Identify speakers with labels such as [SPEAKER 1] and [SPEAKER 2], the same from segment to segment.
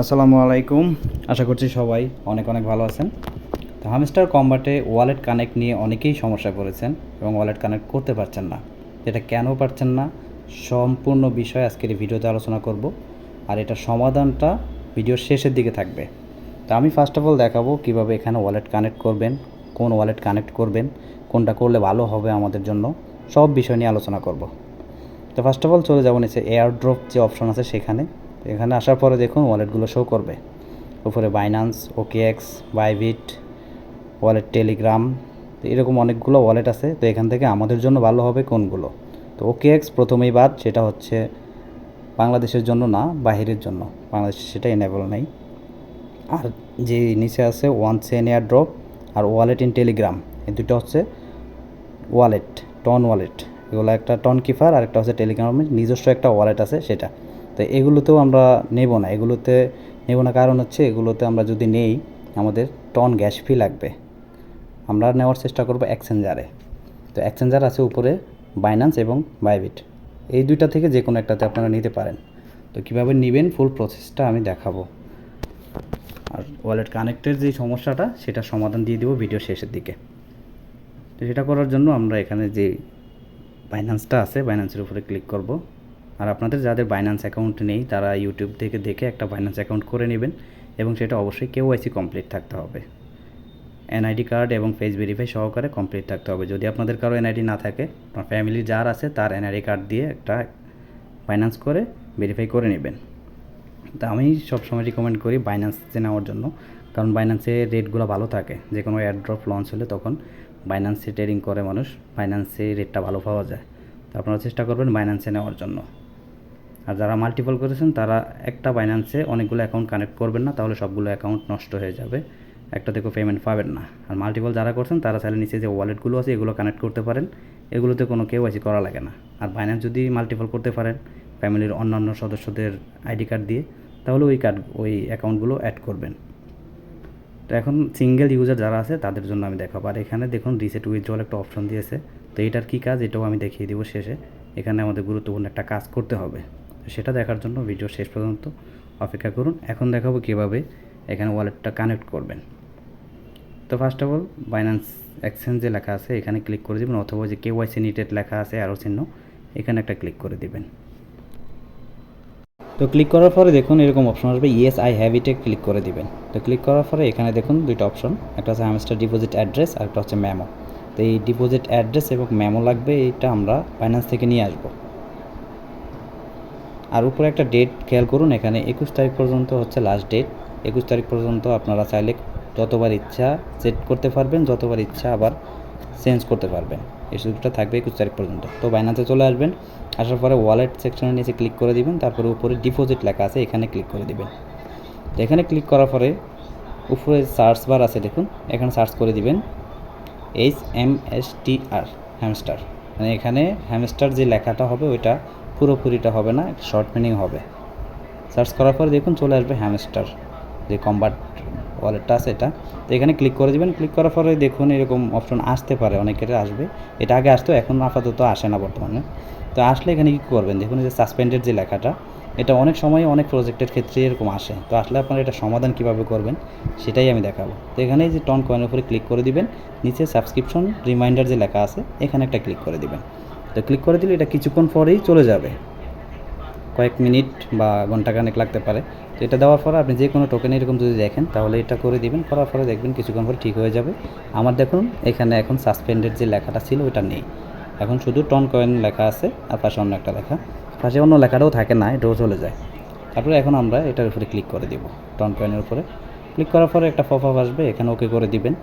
[SPEAKER 1] আসসালামু আলাইকুম। আশা করছি সবাই অনেক অনেক ভালো আছেন। তো হামস্টার কম্বাটে ওয়ালেট কানেক্ট নিয়ে অনেকেই সমস্যা করেছেন এবং ওয়ালেট কানেক্ট করতে পারছেন না। এটা কেন পারছেন না? সম্পূর্ণ বিষয় আজকের এই ভিডিওতে আলোচনা করব। আর এটা সমাধানটা ভিডিওর শেষের দিকে থাকবে। তো আমি ফার্স্ট অফ অল দেখাবো কীভাবে এখানে ওয়ালেট কানেক্ট করবেন, কোন ওয়ালেট কানেক্ট করবেন, কোনটা করলে ভালো হবে আমাদের জন্য, সব বিষয় নিয়ে আলোচনা করব। তো ফার্স্ট অফ অল চলে যাব নিচে এয়ার ড্রপ যে অপশন আছে সেখানে। এখানে আসার পরে দেখুন ওয়ালেটগুলো শো করবে। উপরে Binance OKX Bybit wallet Telegram তো এরকম অনেকগুলো ওয়ালেট আছে। তো এখান থেকে আমাদের জন্য ভালো হবে কোনগুলো? তো ওকেএক্স প্রথমেই বাদ, সেটা হচ্ছে বাংলাদেশের জন্য না, বাহিরের জন্য। বাংলাদেশে সেটা এনেবল নেই। আর যে নিচে আছে ওয়ান সেন এয়ার ড্রপ আর ওয়ালেট ইন টেলিগ্রাম এই দুটো হচ্ছে ওয়ালেট টন ওয়ালেট এগুলো একটা টন কিফার আর একটা হচ্ছে টেলিগ্রামের নিজস্ব একটা ওয়ালেট আছে সেটা। তো এগুলোতেও আমরা নেব না। এগুলোতে নেব না কারণ হচ্ছে এগুলোতে আমরা যদি নেই, আমাদের টন গ্যাস ফি লাগবে। আমরা নেওয়ার চেষ্টা করব এক্সচেঞ্জারে তো এক্সচেঞ্জার আছে উপরে বাইন্যান্স এবং বাইবিট এই দুইটা থেকে যে কোনো একটাতে আপনারা নিতে পারেন। তো কীভাবে নেবেন ফুল প্রসেসটা আমি দেখাবো। আর ওয়ালেট কানেক্টের যে সমস্যাটা, সেটা সমাধান দিয়ে দেবো ভিডিও শেষের দিকে। তো সেটা করার জন্য আমরা এখানে যে বাইন্যান্সটা আছে বাইন্যান্সের উপরে ক্লিক করব। আর আপনাদের যাদের বাইন্যান্স অ্যাকাউন্ট নেই, তারা ইউটিউব থেকে দেখে একটা বাইন্যান্স অ্যাকাউন্ট করে নেবেন এবং সেটা অবশ্যই কেওয়াইসি কমপ্লিট থাকতে হবে। এনআইডি কার্ড এবং ফেস ভেরিফাই সহকারে কমপ্লিট থাকতে হবে। যদি আপনাদের কারও এনআইডি না থাকে, আপনার ফ্যামিলির যার আছে, তার এনআইডি কার্ড দিয়ে একটা ফাইন্যান্স করে ভেরিফাই করে নেবেন। তা আমি সবসময় রিকমেন্ড করি বাইন্যান্সে নেওয়ার জন্য, কারণ বাইন্যান্সে রেটগুলো ভালো থাকে। যে কোনো এয়ারড্রপ লঞ্চ হলে তখন বাইন্যান্সে ট্রেডিং করে মানুষ বাইন্যান্সে রেটটা ভালো পাওয়া যায়। তো আপনারা চেষ্টা করবেন বাইন্যান্সে নেওয়ার জন্য। আর যারা মাল্টিপল করেছেন, তারা একটা বাইন্যান্সে অনেকগুলো অ্যাকাউন্ট কানেক্ট করবেন না, তাহলে সবগুলো অ্যাকাউন্ট নষ্ট হয়ে যাবে। একটা থেকেও পেমেন্ট পাবেন না। আর মাল্টিপল যারা করছেন, তারা চাইলে নিচে যে ওয়ালেটগুলো আছে, এগুলো কানেক্ট করতে পারেন। এগুলোতে কোনো কেউ আইসি করা লাগে না। আর বাইন্যান্স যদি মাল্টিপল করতে পারেন, ফ্যামিলির অন্যান্য সদস্যদের আইডি কার্ড দিয়ে, তাহলে ওই কার্ড ওই অ্যাকাউন্টগুলো অ্যাড করবেন। তো এখন সিঙ্গেল ইউজার যারা আছে, তাদের জন্য আমি দেখাবো। আর এখানে দেখুন রিসেট উইথড্রল একটা অপশন দিয়েছে। তো এটার কী কাজ? এটাও আমি দেখিয়ে দিব শেষে। এখানে আমাদের গুরুত্বপূর্ণ একটা কাজ করতে হবে। সেটা দেখার জন্য ভিডিও শেষ পর্যন্ত অপেক্ষা করুন। এখন দেখাবো কীভাবে এখানে ওয়ালেটটা কানেক্ট করবেন। তো first of all Binance exchange যে লেখা আছে, এখানে ক্লিক করে দেবেন অথবা যে কে ওয়াইসি নিটেড লেখা আছে আরও চিহ্ন, এখানে একটা ক্লিক করে দিবেন। তো ক্লিক করার পরে দেখুন এরকম অপশন আসবে ইয়েস আই হ্যাভ ইটে ক্লিক করে দিবেন। তো ক্লিক করার পরে এখানে দেখুন দুইটা অপশন একটা হচ্ছে হ্যামস্টার ডিপোজিট অ্যাড্রেস আর একটা হচ্ছে ম্যামো তো এই ডিপোজিট অ্যাড্রেস এবং ম্যামো লাগবে, এটা আমরা ফাইন্যান্স থেকে নিয়ে আসব। আর উপরে একটা ডেট খেয়াল করুন, এখানে একুশ তারিখ পর্যন্ত হচ্ছে লাস্ট ডেট একুশ তারিখ পর্যন্ত আপনারা চাইলে যতবার ইচ্ছা সেট করতে পারবেন, যতবার ইচ্ছা আবার চেঞ্জ করতে পারবেন। এই সুযোগটা থাকবে একুশ তারিখ পর্যন্ত। তো বাইনাতে চলে আসবেন, আসার পরে ওয়ালেট সেকশনের নিচে ক্লিক করে দিবেন, তারপরে উপরে ডিপোজিট লেখা আছে, এখানে ক্লিক করে দিবেন। এখানে ক্লিক করার পরে উপরে সার্চ বার আছে দেখুন, এখানে সার্চ করে দিবেন H M S T R hamster মানে এখানে হ্যামস্টার যে লেখাটা হবে, ওইটা পুরোপুরিটা হবে না, একটা শর্ট মিনিং হবে। সার্চ করার পরে দেখুন চলে আসবে হ্যামস্টার যে কম্বাট ওয়ালেটটা আছে এটা। তো এখানে ক্লিক করে দিবেন ক্লিক করার পরে দেখুন এরকম অপশন আসতে পারে, অনেকের আসবে। এটা আগে আসতো, এখন আপাতত আসে না বর্তমানে। তো আসলে এখানে কী করবেন? দেখুন যে সাসপেন্ডেড যে লেখাটা, এটা অনেক সময় অনেক প্রজেক্টের ক্ষেত্রে এরকম আসে। তো আসলে আপনারা এটা সমাধান কীভাবে করবেন, সেটাই আমি দেখাবো। তো এখানে যে টন কয়েনের উপরে ক্লিক করে দিবেন, নিচে সাবস্ক্রিপশন রিমাইন্ডার যে লেখা আছে, এখানে একটা ক্লিক করে দিবেন। তো ক্লিক করে দিলে এটা কিছুক্ষণ পরেই চলে যাবে। কয়েক মিনিট বা ঘন্টাখানেক লাগতে পারে। তো এটা দেওয়ার পরে আপনি যে কোনো টোকেন এরকম যদি দেখেন, তাহলে এটা করে দিবেন। করার পরে দেখবেন কিছুক্ষণ পরে ঠিক হয়ে যাবে। আমার দেখুন, এখানে এখন সাসপেন্ডেড যে লেখাটা ছিল ওটা নেই। এখন শুধু টন কয়েন লেখা আছে, আর পাশে অন্য একটা লেখা। পাশে অন্য লেখাটাও থাকে না, এটাও চলে যায়। তারপরে এখন আমরা এটার উপরে ক্লিক করে দিব টন কয়েনের উপরে। ক্লিক করার পরে একটা পপ আপ আসবে, এখানে ওকে করে দিবেন।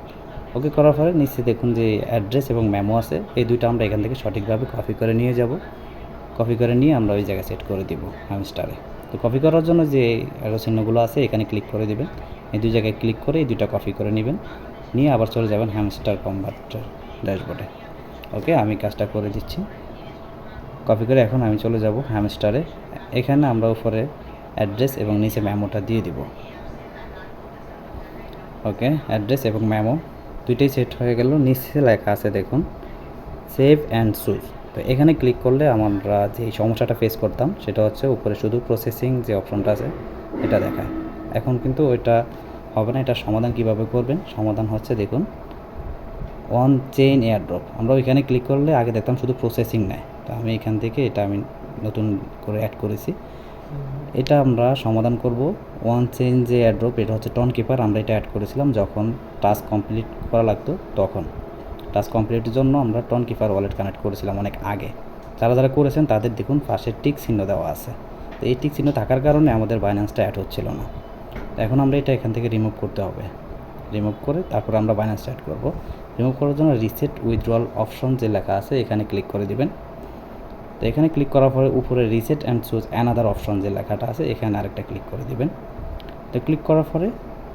[SPEAKER 1] ওকে করার পরে নিচে দেখুন যে অ্যাড্রেস এবং মেমো আছে। এই দুইটা আমরা এখান থেকে সঠিকভাবে কপি করে নিয়ে যাব। কপি করে নিয়ে আমরা ওই জায়গায় সেট করে দিব হ্যামস্টারে তো কপি করার জন্য যে অ্যারো চিহ্নগুলো আছে, এখানে ক্লিক করে দেবেন। এই দুই জায়গায় ক্লিক করে এই দুইটা কপি করে নেবেন। নিয়ে আবার চলে যাবেন হ্যামস্টার কনভার্টার ড্যাশবোর্ডে ওকে, আমি কাজটা করে দিচ্ছি। কপি করে এখন আমি চলে যাব হ্যামস্টারে এখানে আমরা উপরে অ্যাড্রেস এবং নিচে মেমোটা দিয়ে দিব। ওকে, অ্যাড্রেস এবং মেমো। দুইটাই সেট হয়ে গেল। নিচে লেখা আছে, দেখুন সেভ অ্যান্ড সুজ তো এখানে ক্লিক করলে আমরা যে সমস্যাটা ফেস করতাম, সেটা হচ্ছে উপরে শুধু প্রসেসিং যে অপশনটা আছে, এটা দেখায়। এখন কিন্তু ওইটা হবে না এটা সমাধান কীভাবে করবেন? সমাধান হচ্ছে, দেখুন ওয়ান চেইন এয়ারড্রপ আমরা ওইখানে ক্লিক করলে আগে দেখতাম শুধু প্রসেসিং নেয়। তো আমি এখান থেকে এটা আমি নতুন করে অ্যাড করেছি। এটা আমরা সমাধান করব। ওয়ান চেইন যে এয়ারড্রপ এটা হচ্ছে টন কিপার আমরা এটা অ্যাড করেছিলাম যখন টাস্ক কমপ্লিট করা লাগতো তখন। টাস্ক কমপ্লিটের জন্য আমরা টন কিপার ওয়ালেট কানেক্ট করেছিলাম অনেক আগে। যারা যারা করেছেন তাদের দেখুন পাশে টিক চিহ্ন দেওয়া আছে। তো এই টিক চিহ্ন থাকার কারণে আমাদের বাইন্যান্সটা অ্যাড হচ্ছিল না। এখন আমরা এটা এখান থেকে রিমুভ করতে হবে। রিমুভ করে তারপর আমরা বাইন্যান্সটা অ্যাড করব। রিমুভ করার জন্য রিসেট উইথড্রয়াল অপশন যে লেখা আছে, এখানে ক্লিক করে দিবেন। তো এখানে ক্লিক করার পরে উপরে reset and choose another option যে লেখাটা আছে, এখানে আরেকটা ক্লিক করে দিবেন। তো ক্লিক করার পরে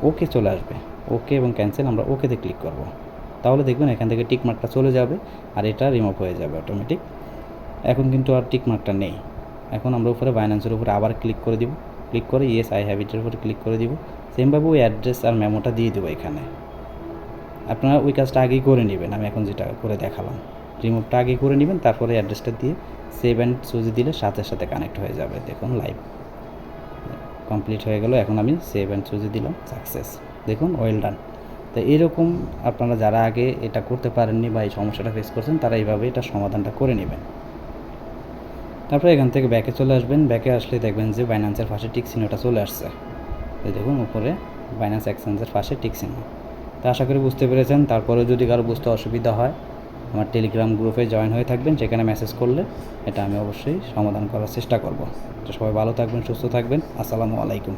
[SPEAKER 1] ওকে চলে আসবে। ওকে এবং ক্যান্সেল আমরা ওকেতে ক্লিক করব। তাহলে দেখবেন এখান থেকে টিক মার্কটা চলে যাবে আর এটা রিমুভ হয়ে যাবে অটোমেটিক এখন কিন্তু আর টিক মার্কটা নেই। এখন আমরা উপরে বাইন্যান্সের উপরে আবার ক্লিক করে দিব। ক্লিক করে ইয়েস আই হ্যাভ ইটের উপরে ক্লিক করে দিব। সেমভাবে ওই অ্যাড্রেস আর মেমোটা দিয়ে দেবো এখানে। আপনারা ওই কাজটা আগেই করে নেবেন। আমি এখন যেটা করে দেখালাম। রিমুভটা আগে করে নেবেন, তারপরে অ্যাড্রেসটা দিয়ে সেভ অ্যান্ড সুজি দিলে সাথে সাথে কানেক্ট হয়ে যাবে। দেখুন লাইভ কমপ্লিট হয়ে গেল। এখন আমি সেভ অ্যান্ড দিলাম। সাকসেস দেখুন ওয়েল ডান তো এরকম আপনারা যারা আগে এটা করতে পারেননি বা এই সমস্যাটা ফেস করছেন, তারা এইভাবে এটা সমাধানটা করে নেবেন। তারপরে এখান থেকে ব্যাকে চলে আসবেন। ব্যাকে আসলে দেখবেন যে বাইন্যান্সের পাশে টিক চিহ্নটা চলে আসছে। এই দেখুন, উপরে বাইন্যান্স এক্সচেঞ্জের পাশে টিক তা আশা করি বুঝতে পেরেছেন। তারপরেও যদি কারও বুঝতে অসুবিধা হয় আমার টেলিগ্রাম গ্রুপে জয়েন হয়ে থাকবেন সেখানে মেসেজ করলে এটা আমি অবশ্যই সমাধান করার চেষ্টা করব। তো সবাই ভালো থাকবেন, সুস্থ থাকবেন। আসসালামু আলাইকুম।